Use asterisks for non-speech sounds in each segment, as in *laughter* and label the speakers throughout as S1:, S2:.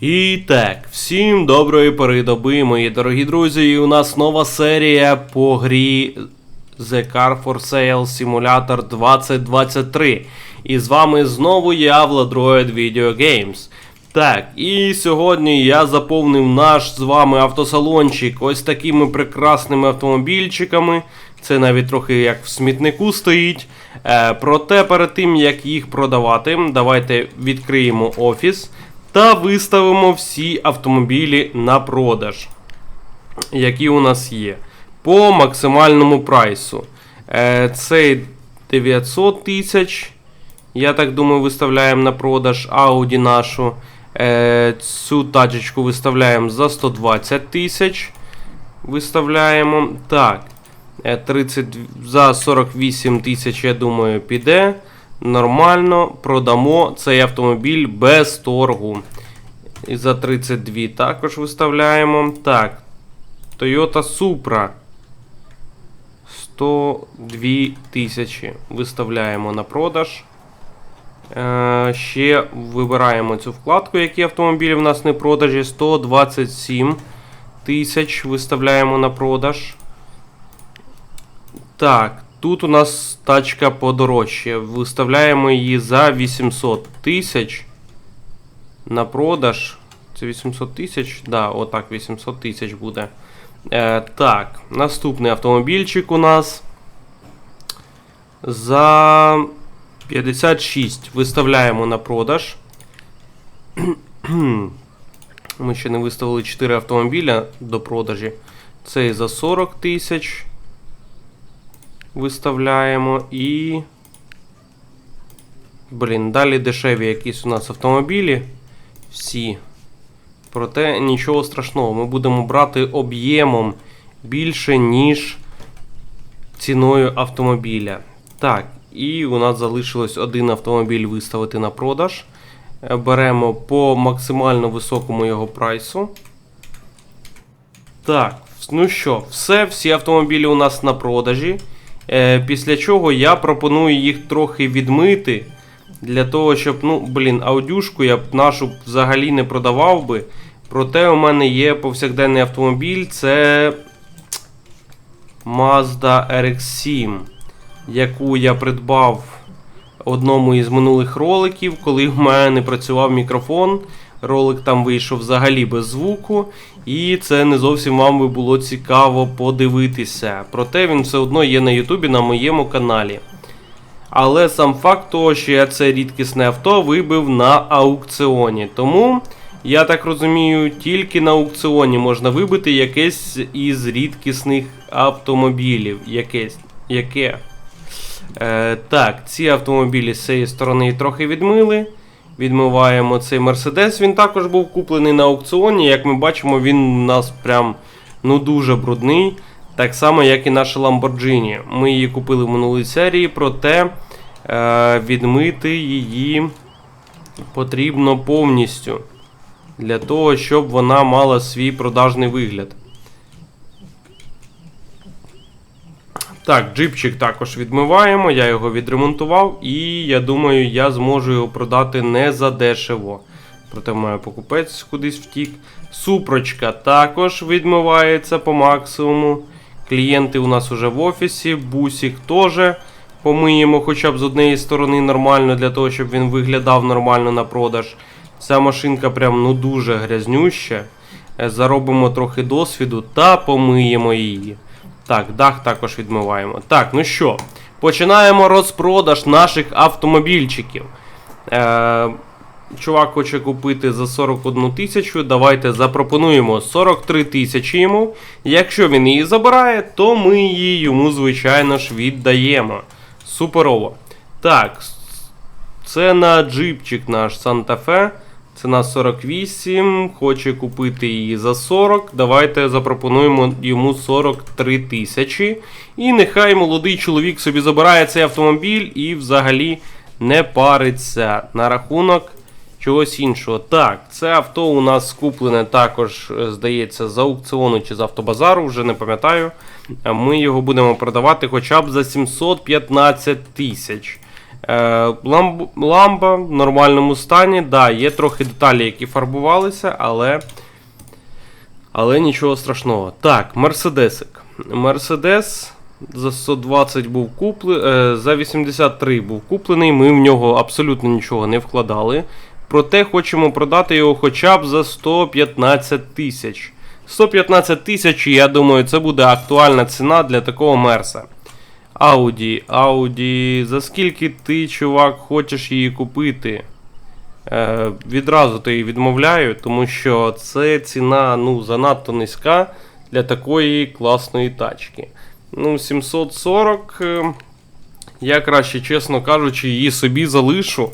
S1: І так, всім доброї пори доби, мої дорогі друзі. І у нас нова серія по грі The Car for Sale Simulator 2023. І з вами знову я, Владроїд Video Games. Так, і сьогодні я заповнив наш з вами автосалончик ось такими прекрасними автомобільчиками. Це навіть трохи як в смітнику стоїть. Е, проте перед тим як їх продавати, давайте відкриємо офіс та виставимо всі автомобілі на продаж, які у нас є. По максимальному прайсу. Е, Цей 900 тисяч. Я так думаю, виставляємо на продаж Audi нашу. Е, Цю тачечку виставляємо за 120 тисяч. Виставляємо. Так. е, 30, за 48 тисяч, я думаю, піде. Нормально. Продамо цей автомобіль без торгу. І за 32 також виставляємо. Так. Toyota Supra. 102 тисячі виставляємо на продаж. Е, ще вибираємо цю вкладку, які автомобілі в нас не продажі. 127 тисяч виставляємо на продаж. Так, тут у нас тачка подорожче. Виставляємо її за 800 тисяч на продаж. Це 800 тисяч? Да, отак, 800 тисяч буде. Е, так, наступний автомобільчик у нас. За 56 виставляємо на продаж. Ми ще не виставили 4 автомобіля до продажі. Цей за 40 тисяч. Виставляємо і. Блін, далі дешеві якісь у нас автомобілі. Всі. Проте нічого страшного. Ми будемо брати об'ємом більше, ніж ціною автомобіля. Так, і у нас залишилось один автомобіль виставити на продаж. Е, Беремо по максимально високому його прайсу. Так, ну що, все, всі автомобілі у нас на продажі. Е, після чого я пропоную їх трохи відмити. Для того, щоб, ну, блін, аудюшку я б нашу взагалі не продавав би. Проте у мене є повсякденний автомобіль, це Mazda RX7, яку я придбав одному із минулих роликів, коли в мене не працював мікрофон. Ролик там вийшов взагалі без звуку, і це не зовсім вам би було цікаво подивитися. Проте він все одно є на Ютубі на моєму каналі. Але сам факт того, що я це рідкісне авто вибив на аукціоні. Тому, я так розумію, тільки на аукціоні можна вибити якесь із рідкісних автомобілів. Якесь. Яке? Е, так, ці автомобілі з цієї сторони трохи відмили. Відмиваємо цей Мерседес. Він також був куплений на аукціоні. Як ми бачимо, він у нас прям ну дуже брудний. Так само, як і наша Lamborghini. Ми її купили в минулій серії, проте е, відмити її потрібно повністю. Для того, щоб вона мала свій продажний вигляд. Так, джипчик також відмиваємо, я його відремонтував, і я думаю, я зможу його продати не за дешево. Проте має покупець кудись втік. Супрочка також відмивається по максимуму. Клієнти у нас уже в офісі, бусик теж помиємо хоча б з однієї сторони нормально, для того, щоб він виглядав нормально на продаж. Ця машинка прям ну дуже грязнюща. Е, Заробимо трохи досвіду та помиємо її. Так, дах також відмиваємо. Так, ну що, починаємо розпродаж наших автомобільчиків. Е, чувак хоче купити за 41 тисячу. Давайте запропонуємо 43 тисячі йому. Якщо він її забирає, то ми її йому, звичайно ж, віддаємо. Суперово. Так, це на джипчик наш Fe. Ціна 48, хоче купити її за 40. Давайте запропонуємо йому 43 тисячі. І нехай молодий чоловік собі забирає цей автомобіль і взагалі не париться на рахунок чогось іншого. Так, це авто у нас куплене також, е, здається, з аукціону чи з автобазару, вже не пам'ятаю. Ми його будемо продавати хоча б за 715 тисяч. Е, ламб, ламба в нормальному стані. Да, є трохи деталі, які фарбувалися, але. Але нічого страшного. Так, Мерседесик. Мерседес за 120 був куплений, за 83 був куплений. Ми в нього абсолютно нічого не вкладали. Проте хочемо продати його хоча б за 115 тисяч. 115 тисяч, я думаю, це буде актуальна ціна для такого мерса. Ауді, Ауді, за скільки ти, чувак, хочеш її купити? Е, відразу ти її відмовляю, тому що це ціна ну, занадто низька для такої класної тачки. Ну, 740. е, Я краще, чесно кажучи, її собі залишу.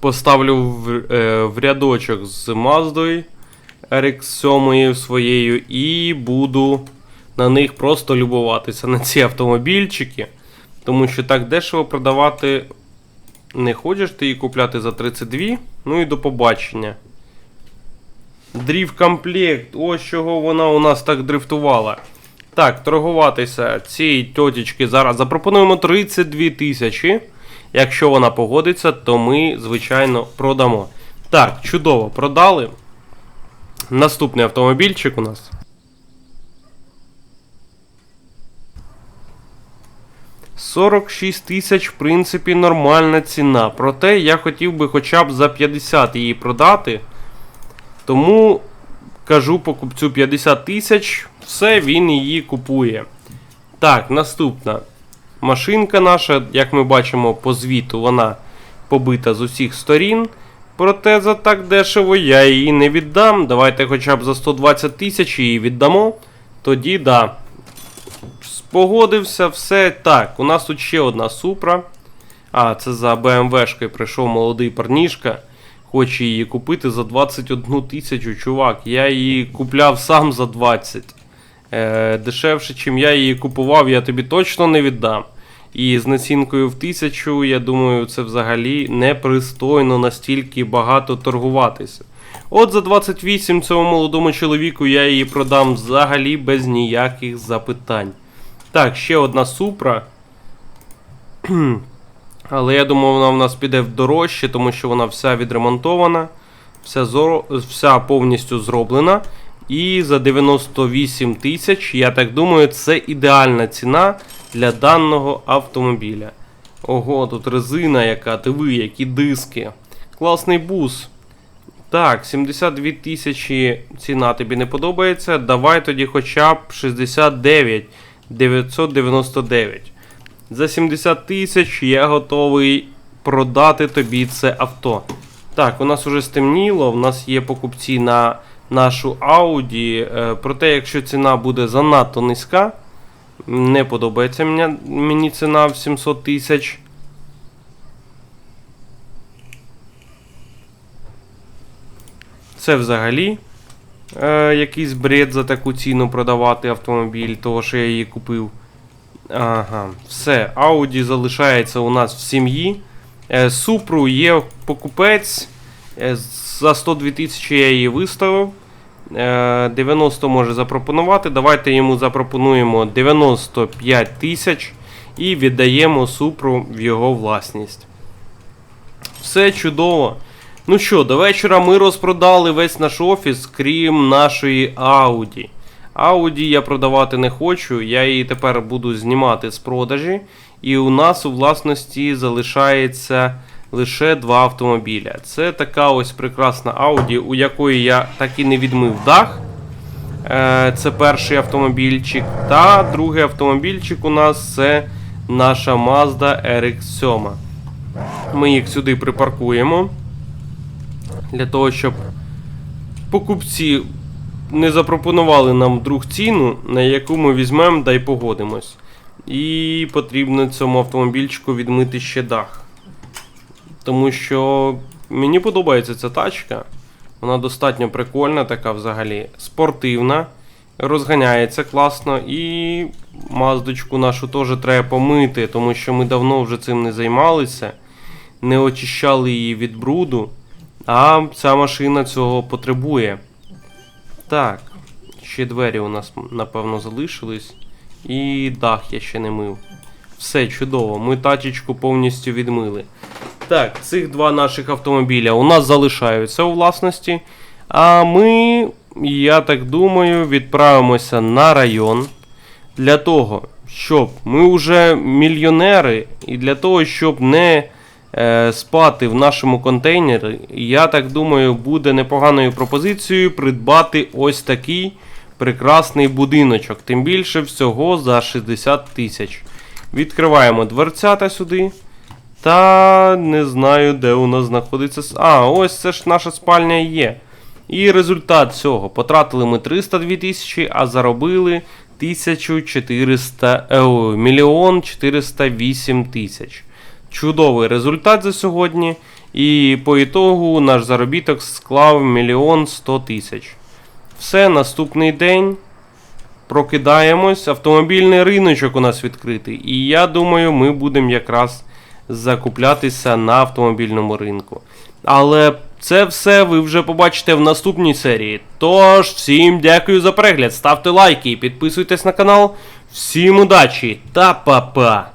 S1: Поставлю в, е, в рядочок з Маздою RX7 своєю і буду на них просто любуватися на ці автомобільчики. Тому що так дешево продавати не хочеш ти її купляти за 32. Ну і до побачення. Дрів комплект. Ось чого вона у нас так дрифтувала. Так, торгуватися цій тьотічки зараз запропонуємо 32 тисячі. Якщо вона погодиться, то ми, звичайно, продамо. Так, чудово, продали. Наступний автомобільчик у нас. Сорок шість тисяч, в принципі, нормальна ціна. Проте я хотів би хоча б за 50 її продати. Тому кажу покупцю 50 тисяч, все, він її купує. Так, наступна. Машинка наша, як ми бачимо по звіту, вона побита з усіх сторін. Проте за так дешево я її не віддам. Давайте хоча б за 120 тисяч її віддамо. Тоді да. Спогодився, все. Так, у нас тут ще одна супра. А, це за БМВшкою прийшов молодий парнішка. Хоче її купити за 21 тисячу, чувак. Я її купляв сам за 20. Е, дешевше, чим я її купував, я тобі точно не віддам. І з націнкою в тисячу, я думаю, це взагалі непристойно настільки багато торгуватися. От за 28 цьому молодому чоловіку я її продам взагалі без ніяких запитань. Так, ще одна супра. *clears throat* Але я думаю, вона в нас піде в дорожче, тому що вона вся відремонтована, вся, зоро... вся повністю зроблена. І за 98 тисяч, я так думаю, це ідеальна ціна для даного автомобіля. Ого, тут резина яка, диви, які диски. Класний бус. Так, 72 тисячі ціна тобі не подобається. Давай тоді хоча б 69 999. За 70 тисяч я готовий продати тобі це авто. Так, у нас уже стемніло, у нас є покупці на нашу Audi. Е, проте, якщо ціна буде занадто низька, не подобається мені, мені ціна в 700 тисяч. Це взагалі е, якийсь бред за таку ціну продавати автомобіль, того що я її купив. Ага, все. Audi залишається у нас в сім'ї. Е, Супру є покупець. Е, за 102 тисячі я її виставив. Е, 90 може запропонувати. Давайте йому запропонуємо 95 тисяч і віддаємо Супру в його власність. Все чудово. Ну що, до вечора ми розпродали весь наш офіс, крім нашої Audi. Audi я продавати не хочу, я її тепер буду знімати з продажі. І у нас у власності залишається лише два автомобіля. Це така ось прекрасна Audi, у якої я так і не відмив дах. Е, Це перший автомобільчик. Та другий автомобільчик у нас це наша Mazda RX7. Ми їх сюди припаркуємо. Для того, щоб покупці не запропонували нам друг ціну, на яку ми візьмемо да й погодимось. І потрібно цьому автомобільчику відмити ще дах. Тому що мені подобається ця тачка. Вона достатньо прикольна, така взагалі спортивна, розганяється класно. І маздочку нашу теж треба помити, тому що ми давно вже цим не займалися, не очищали її від бруду. А ця машина цього потребує. Так, ще двері у нас, напевно, залишились. І дах я ще не мив. Все чудово. Ми тачечку повністю відмили. Так, цих два наших автомобіля у нас залишаються у власності. А ми, я так думаю, відправимося на район для того, щоб ми вже мільйонери, і для того, щоб не спати в нашому контейнері, я так думаю, буде непоганою пропозицією придбати ось такий прекрасний будиночок. Тим більше всього за 60 тисяч. Відкриваємо дверцята сюди. Та не знаю, де у нас знаходиться. А, ось це ж наша спальня є. І результат цього. Потратили ми 302 тисячі, а заробили 1400, е, мільйон 408 тисяч. Чудовий результат за сьогодні. І по ітогу наш заробіток склав мільйон 100 тисяч. Все, наступний день. Прокидаємось. Автомобільний риночок у нас відкритий. І я думаю, ми будемо якраз закуплятися на автомобільному ринку. Але це все ви вже побачите в наступній серії. Тож, всім дякую за перегляд. Ставте лайки і підписуйтесь на канал. Всім удачі та па-па!